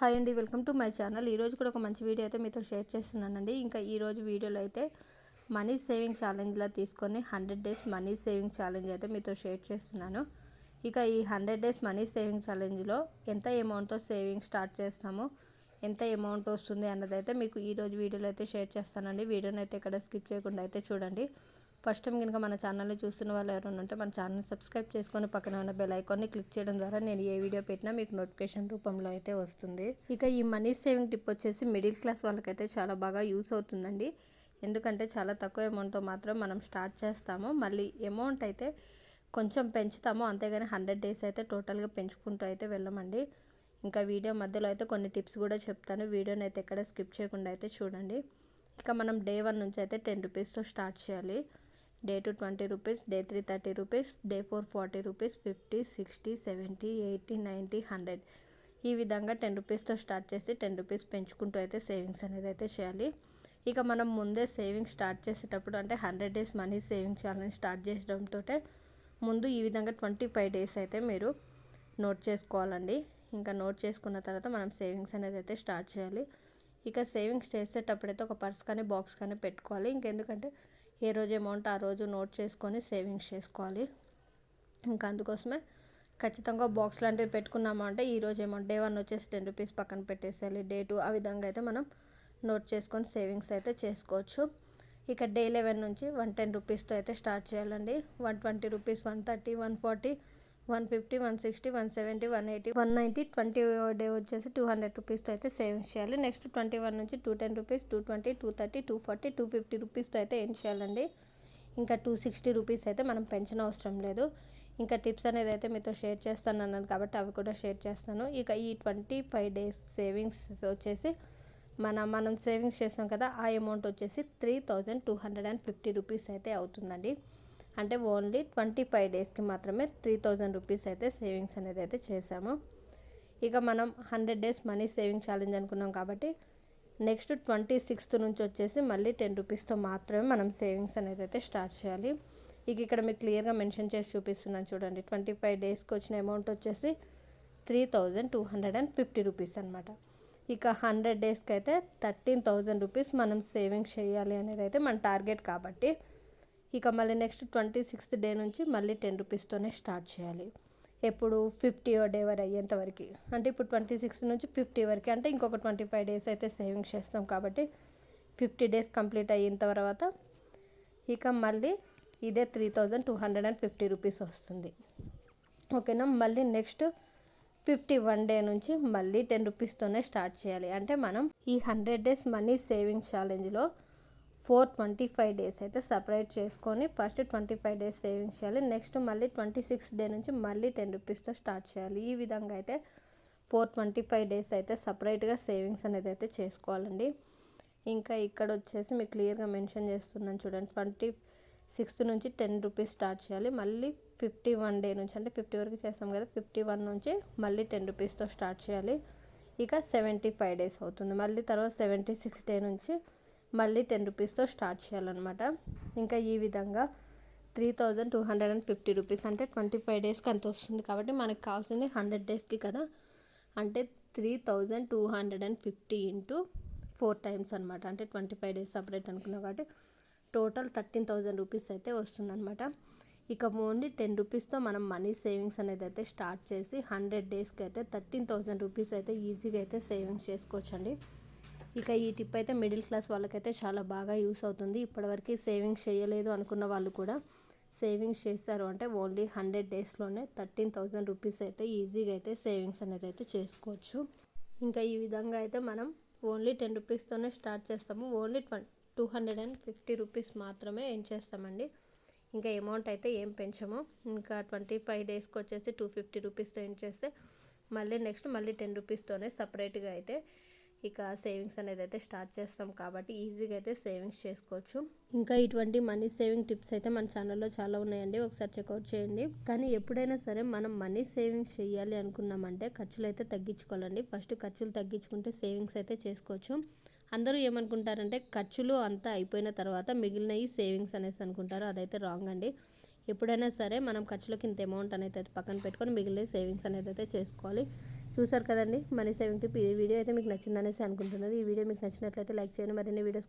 Hi అండి welcome to my channel. ఈరోజు కూడా ఒక మంచి వీడియో అయితే మీతో షేర్ చేస్తున్నానండి. ఇంకా ఈరోజు వీడియోలో అయితే మనీ సేవింగ్ ఛాలెంజ్లా తీసుకొని hundred days money saving challenge అయితే మీతో షేర్ చేస్తున్నాను. ఇక ఈ హండ్రెడ్ డేస్ మనీ సేవింగ్ ఛాలెంజ్లో ఎంత అమౌంట్తో సేవింగ్ స్టార్ట్ చేస్తామో ఎంత అమౌంట్ వస్తుంది అన్నదైతే మీకు ఈరోజు వీడియోలో అయితే షేర్ చేస్తానండి. వీడియోని అయితే ఇక్కడ స్కిప్ చేయకుండా అయితే చూడండి. ఫస్ట్ టైం కనుక మన ఛానల్లో చూస్తున్న వాళ్ళు ఎవరైనా ఉంటే మన ఛానల్ సబ్స్క్రైబ్ చేసుకొని పక్కన ఉన్న బెల్ ఐకాన్ని క్లిక్ చేయడం ద్వారా నేను ఏ వీడియో పెట్టినా మీకు నోటిఫికేషన్ రూపంలో అయితే వస్తుంది. ఇక ఈ మనీ సేవింగ్ టిప్ వచ్చేసి మిడిల్ క్లాస్ వాళ్ళకైతే చాలా బాగా యూస్ అవుతుందండి. ఎందుకంటే చాలా తక్కువ అమౌంట్తో మాత్రం మనం స్టార్ట్ చేస్తాము. మళ్ళీ అమౌంట్ అయితే కొంచెం పెంచుతాము. అంతేగాని హండ్రెడ్ డేస్ అయితే టోటల్గా పెంచుకుంటూ అయితే వెళ్ళమండి. ఇంకా వీడియో మధ్యలో అయితే కొన్ని టిప్స్ కూడా చెప్తాను. వీడియోని అయితే ఎక్కడ స్కిప్ చేయకుండా అయితే చూడండి. ఇక మనం డే వన్ నుంచి అయితే టెన్ రూపీస్తో స్టార్ట్ చేయాలి. Day two twenty rupees day three thirty rupees day four forty rupees fifty sixty seventy eighty ninety hundred. ఈ విధంగా టెన్ రూపీస్తో స్టార్ట్ చేసి టెన్ రూపీస్ పెంచుకుంటూ అయితే సేవింగ్స్ అనేది అయితే చేయాలి. ఇక మనం ముందే సేవింగ్స్ స్టార్ట్ చేసేటప్పుడు అంటే hundred days money saving challenge start చేసడంతో ముందు ఈ విధంగా ట్వంటీ ఫైవ్ డేస్ అయితే మీరు నోట్ చేసుకోవాలండి. ఇంకా నోట్ చేసుకున్న తర్వాత మనం సేవింగ్స్ అనేది అయితే స్టార్ట్ చేయాలి. ఇక సేవింగ్స్ చేసేటప్పుడైతే ఒక పర్స్ కానీ బాక్స్ కానీ పెట్టుకోవాలి. ఇంకెందుకంటే ఏ రోజు అమౌంట్ ఆ రోజు నోట్ చేసుకొని సేవింగ్స్ చేసుకోవాలి. ఇంకా అందుకోసమే ఖచ్చితంగా బాక్స్ లాంటివి పెట్టుకున్నాము అంటే ఈరోజు అమౌంట్ డే వన్ వచ్చేసి టెన్ రూపీస్ పక్కన పెట్టేసేయాలి. డే టూ ఆ విధంగా అయితే మనం నోట్ చేసుకొని సేవింగ్స్ అయితే చేసుకోవచ్చు. ఇక డే లెవెన్ నుంచి వన్ టెన్ రూపీస్తో అయితే స్టార్ట్ చేయాలండి. One twenty rupees one thirty one forty one fifty one sixty one seventy one eighty one ninety twenty day వచ్చేసి టూ హండ్రెడ్ రూపీస్తో అయితే సేవింగ్స్ చేయాలి. నెక్స్ట్ ట్వంటీ వన్ నుంచి two ten rupees two twenty two thirty two forty two fifty రూపీస్తో అయితే ఏం చేయాలండి? ఇంకా two sixty rupees అయితే మనం పెంచిన అవసరం లేదు. ఇంకా టిప్స్ అనేది అయితే మీతో షేర్ చేస్తాను అన్నాను కాబట్టి అవి కూడా షేర్ చేస్తాను. ఇక ఈ ట్వంటీ ఫైవ్ డేస్ సేవింగ్స్ వచ్చేసి మన మనం సేవింగ్స్ చేసాం కదా ఆ అమౌంట్ వచ్చేసి three thousand two hundred and fifty rupees అయితే అవుతుందండి. అంటే ఓన్లీ ట్వంటీ ఫైవ్ డేస్కి మాత్రమే త్రీ థౌజండ్ రూపీస్ అయితే సేవింగ్స్ అనేది అయితే చేసాము ఇక మనం hundred days money saving challenge అనుకున్నాం కాబట్టి నెక్స్ట్ ట్వంటీ సిక్స్త్ నుంచి వచ్చేసి మళ్ళీ టెన్ రూపీస్తో మాత్రమే మనం సేవింగ్స్ అనేది అయితే స్టార్ట్ చేయాలి. ఇక ఇక్కడ మీకు క్లియర్గా మెన్షన్ చేసి చూపిస్తున్నాను చూడండి. ట్వంటీ ఫైవ్ డేస్కి వచ్చిన అమౌంట్ వచ్చేసి three thousand two hundred and fifty rupees అనమాట ఇక హండ్రెడ్ డేస్కి అయితే థర్టీన్ థౌజండ్ రూపీస్ మనం సేవింగ్స్ చేయాలి అనేది అయితే మన టార్గెట్ కాబట్టి ఇక మళ్ళీ నెక్స్ట్ ట్వంటీ సిక్స్త్ డే నుంచి మళ్ళీ టెన్ రూపీస్తోనే స్టార్ట్ చేయాలి. ఎప్పుడు ఫిఫ్టీ డే వరకు అయ్యేంత వరకు. అంటే ఇప్పుడు ట్వంటీ సిక్స్త్ నుంచి ఫిఫ్టీ వరకు అంటే ఇంకొక ట్వంటీ ఫైవ్ డేస్ అయితే సేవింగ్స్ చేస్తాం కాబట్టి ఫిఫ్టీ డేస్ కంప్లీట్ అయిన తర్వాత ఇక మళ్ళీ ఇదే three thousand two hundred and fifty rupees వస్తుంది. ఓకేనా? మళ్ళీ నెక్స్ట్ ఫిఫ్టీ వన్ డే నుంచి మళ్ళీ టెన్ రూపీస్తోనే స్టార్ట్ చేయాలి. అంటే మనం ఈ హండ్రెడ్ డేస్ మనీ సేవింగ్స్ ఛాలెంజ్లో ఫోర్ ట్వంటీ ఫైవ్ డేస్ అయితే సపరేట్ చేసుకొని first twenty five days savings చేయాలి. నెక్స్ట్ మళ్ళీ ట్వంటీ సిక్స్ డే నుంచి మళ్ళీ టెన్ రూపీస్తో స్టార్ట్ చేయాలి. ఈ విధంగా అయితే ఫోర్ ట్వంటీ ఫైవ్ డేస్ అయితే సపరేట్గా సేవింగ్స్ అనేది అయితే చేసుకోవాలండి. ఇంకా ఇక్కడ వచ్చేసి మీకు క్లియర్గా మెన్షన్ చేస్తున్నాను చూడండి. ట్వంటీ సిక్స్త్ నుంచి టెన్ రూపీస్ స్టార్ట్ చేయాలి. మళ్ళీ ఫిఫ్టీ వన్ డే నుంచి అంటే ఫిఫ్టీ వరకు చేస్తాం కదా ఫిఫ్టీ వన్ నుంచి మళ్ళీ టెన్ రూపీస్తో స్టార్ట్ చేయాలి. ఇక సెవెంటీ ఫైవ్ డేస్ అవుతుంది. మళ్ళీ తర్వాత సెవెంటీ సిక్స్ డే నుంచి మళ్ళీ టెన్ రూపీస్తో స్టార్ట్ చేయాలన్నమాట. ఇంకా ఈ విధంగా three thousand two hundred and fifty rupees అంటే ట్వంటీ ఫైవ్ డేస్కి అంత వస్తుంది కాబట్టి మనకు కావాల్సింది హండ్రెడ్ డేస్కి కదా. అంటే three thousand two hundred and fifty into four times అనమాట అంటే ట్వంటీ ఫైవ్ డేస్ సపరేట్ అనుకున్నాం కాబట్టి టోటల్ థర్టీన్ థౌజండ్ రూపీస్ అయితే వస్తుందన్నమాట. ఇక ఓన్లీ టెన్ రూపీస్తో మనం మనీ సేవింగ్స్ అనేది అయితే స్టార్ట్ చేసి హండ్రెడ్ డేస్కి అయితే థర్టీన్ థౌజండ్ రూపీస్ అయితే ఈజీగా అయితే సేవింగ్స్ చేసుకోవచ్చండి. ఇక ఈ టిప్ అయితే మిడిల్ క్లాస్ వాళ్ళకైతే చాలా బాగా యూస్ అవుతుంది. ఇప్పటివరకు సేవింగ్స్ చేయలేదు అనుకున్న వాళ్ళు కూడా సేవింగ్స్ చేశారు అంటే ఓన్లీ హండ్రెడ్ డేస్లోనే థర్టీన్ థౌజండ్ రూపీస్ అయితే ఈజీగా అయితే సేవింగ్స్ అనేది అయితే చేసుకోవచ్చు. ఇంకా ఈ విధంగా అయితే మనం ఓన్లీ టెన్ రూపీస్తోనే స్టార్ట్ చేస్తాము. Only ట్వం two hundred and fifty rupees మాత్రమే ఏం చేస్తామండి? ఇంకా అమౌంట్ అయితే ఏం పెంచము? ఇంకా ట్వంటీ ఫైవ్ డేస్కి వచ్చేసి టూ ఫిఫ్టీ రూపీస్తో ఏం చేస్తే మళ్ళీ నెక్స్ట్ మళ్ళీ టెన్ రూపీస్తోనే సపరేట్గా అయితే ఇక సేవింగ్స్ అనేది అయితే స్టార్ట్ చేస్తాం కాబట్టి ఈజీగా అయితే సేవింగ్స్ చేసుకోవచ్చు. ఇంకా ఇటువంటి మనీ సేవింగ్ టిప్స్ అయితే మన ఛానల్లో చాలా ఉన్నాయండి. ఒకసారి చెక్అవుట్ చేయండి. కానీ ఎప్పుడైనా సరే మనం మనీ సేవింగ్స్ చేయాలి అనుకున్నామంటే ఖర్చులు అయితే తగ్గించుకోవాలండి. ఫస్ట్ ఖర్చులు తగ్గించుకుంటే సేవింగ్స్ అయితే చేసుకోవచ్చు. అందరూ ఏమనుకుంటారంటే ఖర్చులు అంతా అయిపోయిన తర్వాత మిగిలినవి సేవింగ్స్ అనేసి అనుకుంటారు అదైతే రాంగ్ అండి. ఎప్పుడైనా సరే మనం ఖర్చులకు ఇంత అమౌంట్ అనేది అయితే పక్కన పెట్టుకొని మిగిలిన సేవింగ్స్ అనేది అయితే చేసుకోవాలి. చూసారు కదండి? మనీ సేవింగ్ టిప్ ఈ వీడియో అయితే మీకు నచ్చిందనేసి అనుకుంటున్నాను. ఈ వీడియో మీకు నచ్చినట్లయితే లైక్ చేయండి. మరిన్ని వీడియోస్